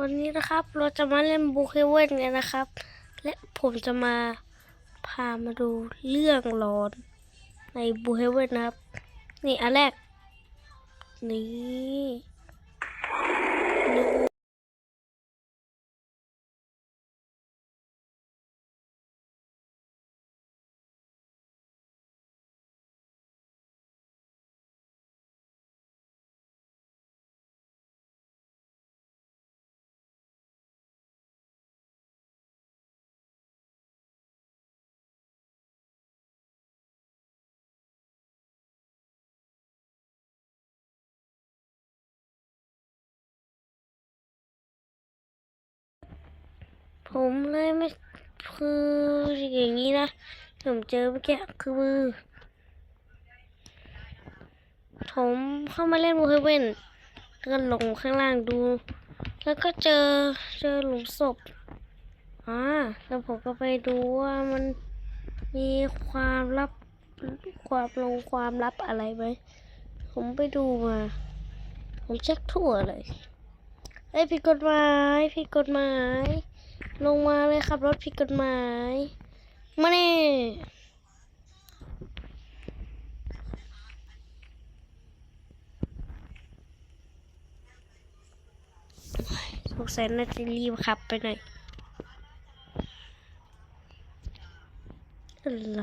วันนี้นะครับเราจะมาเล่นบูเคเว่นกันนะครับ และผมจะมาพามาดูเรื่องร้อนในบูเคเว่นนะครับ นี่อันแรก นี่ ผมเลยไม่คืออย่างนี้นะผมเจอเมื่อกี้คือผมเข้ามาเล่นบูเคเว่นแล้วก็ลงข้างล่างดู แล้วก็เจอเจอหลุมศพอ่าแล้วผมก็ไปดูว่ามันมีความลับความลงความลับอะไรไหมผมไปดูมา ผมเช็คทั่วเลยเอ้ยผิดกฎหมายผิดกฎหมาย ลงมาเลยขับ รถผิดกฎหมาย มาเน่สงสัยน่าจะรีบขับไปหน่อยอะไร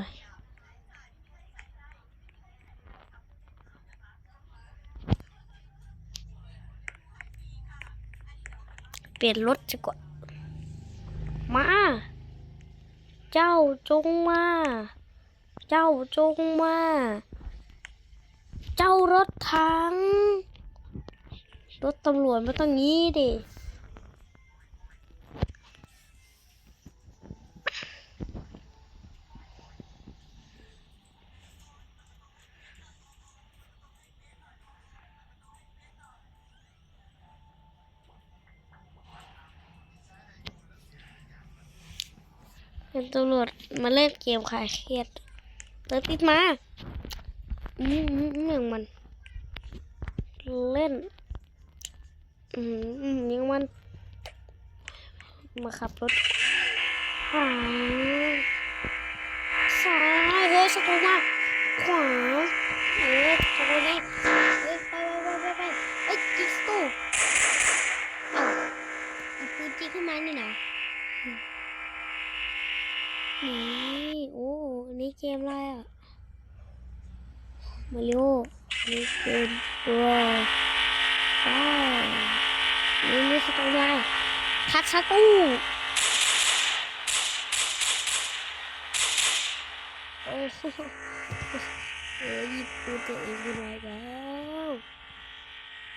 เปลี่ยนรถดีกว่า มา เจ้าจงมา เจ้าจงมา เจ้ารถถัง รถตำรวจไม่ต้องงี้ดิ เป็นตำรวจมาเล่นเกมขายเครียดเติร์ติดมาอืมอืมอืมอย่างมัน เล่น อืมอืมอย่างมัน มาขับรถขวาซ้ายเฮ้ยสตูมาขวาเอ้ยสตูนี่เอ้ยไปไปไปไปไปเอ้ยจิสตูเอ้าเอาปืนจี้ขึ้นมานี่นะ นี่โอ้นนี้เกมอะไรอะมาริโอนี่เกมตัวว้าวนี่นี่สตูอะไรทักสตูโอ้โหเออหยิบตัวเองไปหน่อยแล้ว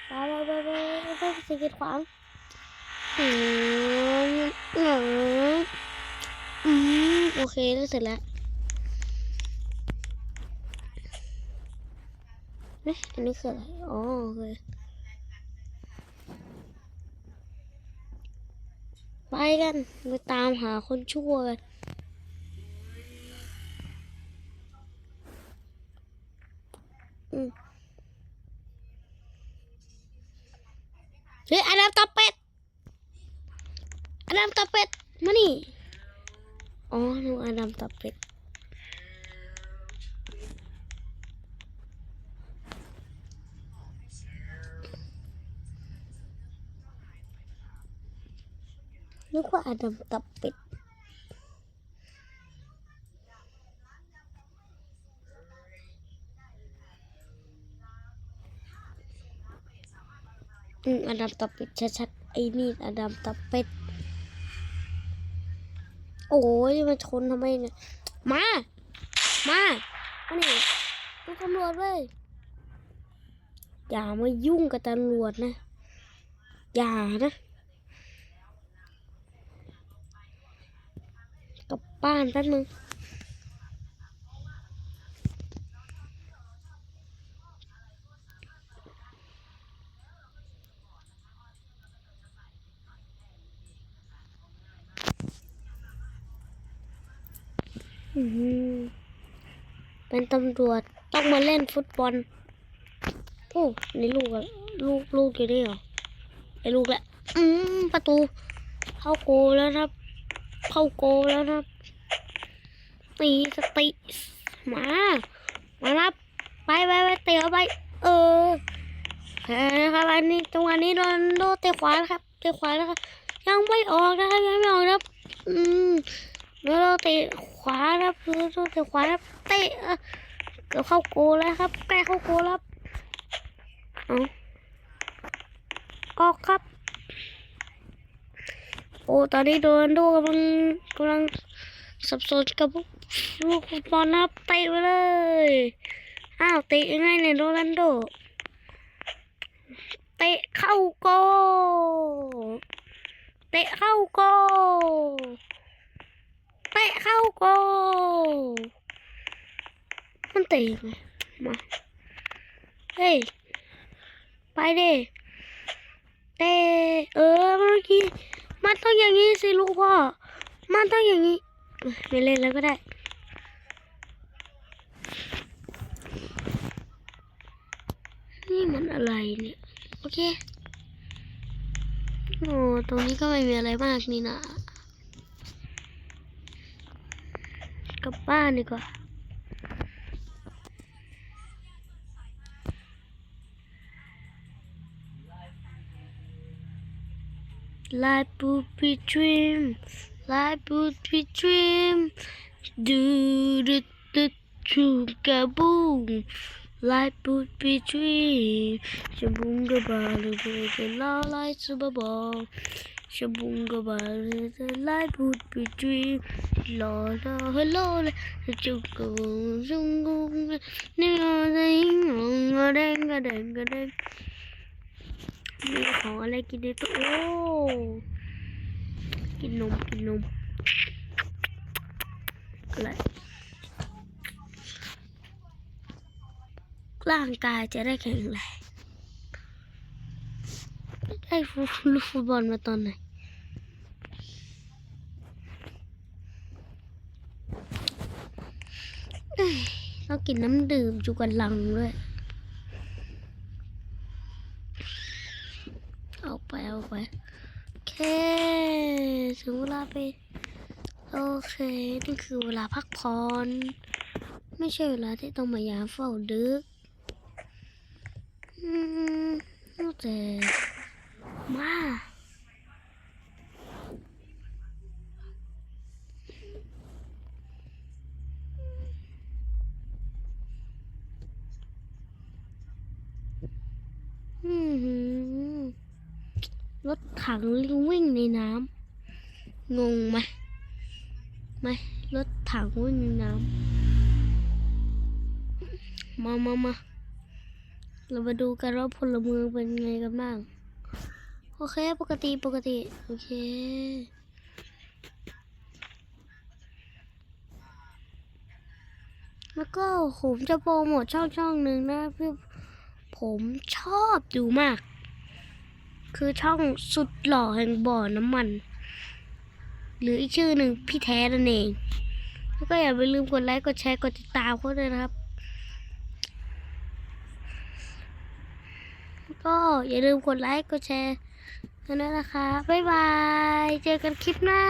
ไปไปไปไปไปไปสกิดขวางอืมอืมอืมโอ เคแล้วเสร็จแล้วเอ๊ะอันนี้คืออะไร อ๋อโอเคไปกันไปตามหาคนชั่วกันเฮ้ยอดัมตับตัเป็ดมานี่อ๋อนึกว่าดำตับเป็ดนึกว่าอดัมตัเป็ดอืมอดั มตับเป็ดชัดๆไอ้นี่อดัมตับเป็ดโอ้ยมาชนทำไมเนี่ย มา มาอันนี้ดูตำรวจเว้ย อย่ามายุ่งกับตำรวจนะ อย่านะ กับบ้านแป๊บนึง เป็นตำรวจต้องมาเล่นฟุตบอลโอ้นี่ลูกอะลูกลูกอยู่นี่เหรอไอ้ลูกแหละอืมประตู เข้าโกแล้วนะครับ เข้าโกแล้วนะครับ ตีสติมา มาครับ ไปไปไปเตะไป เออแพ้นะครับอันนี้จังหวะนี้โดนโดนเตะขวานะครับ เตะขวานะครับ ยังไม่ออกนะครับยังไม่ออกนะครับ อืม แล้วเราเตะขวาครับแล้วเราเตะขวาครับเตะเออเกือบเข้าโกแล้วครับ ใกล้เข้าโกแล้วออกครับ โอ้ตอนนี้โดนโดกำลังกำลังสับสนกับลูกฟุตบอลนะครับเตะไปเลยอ้าวเตะยังไงเนี่ยโรนัลโดเตะเข้าโกเตะเข้าโกลเตะเข้าโกลมัน เตะไงมา เฮ้ย ไปเด้เตะเออเมื่อกี้มันต้องอย่างนี้สิลูกพ่อ มันต้องอย่างนี้ ไม่เล่นแล้วก็ได้นี่มันอะไรเนี่ย โอเค โอ้ตรงนี้ก็ไม่มีอะไรมากนี่นะกลับบ้านดีกว่า Life would be dream, life would be dream. Do do do do kaboom. Life would be dream. Shabunga balu the la light super ball. Shabunga balu the life would be dream. La la hello la chunga zunga ninga zinga denga denga denga. มีของอะไรกินในตู้โอ้กินนมกินนมอะไรร่างกายจะได้แข็งแรงได้ฟุตลูกฟุตบอลมาตอนไหนเอ้ยต้องกินน้ำดื่มจูกันลังด้วย เอาไปเอาไปโอเคถึงเวลาไปโอเคนี่คือเวลาพักผ่อนไม่ใช่เวลาที่ต้องมายามเฝ้าดึก อืมแต่มา อือหือ รถถังวิ่งในน้ำงงไหมไหมรถถังวิ่งในน้ำมามามาเรามาดูกันว่าพลเมืองเป็นไงกันบ้าง โอเค ปกติปกติ โอเคแล้วก็ผมจะโปรโมทช่องช่องหนึ่งนะเพื่อผมชอบดูมาก คือช่องสุดหล่อแห่งบ่อน้ำมัน หรืออีกชื่อหนึ่งพี่แท้นั่นเอง แล้วก็อย่าไปลืมกดไลค์กดแชร์กดติดตามเขาด้วยนะครับ ก็อย่าลืมกดไลค์กดแชร์กันด้วยนะคะ บ๊ายบาย เจอกันคลิปหน้า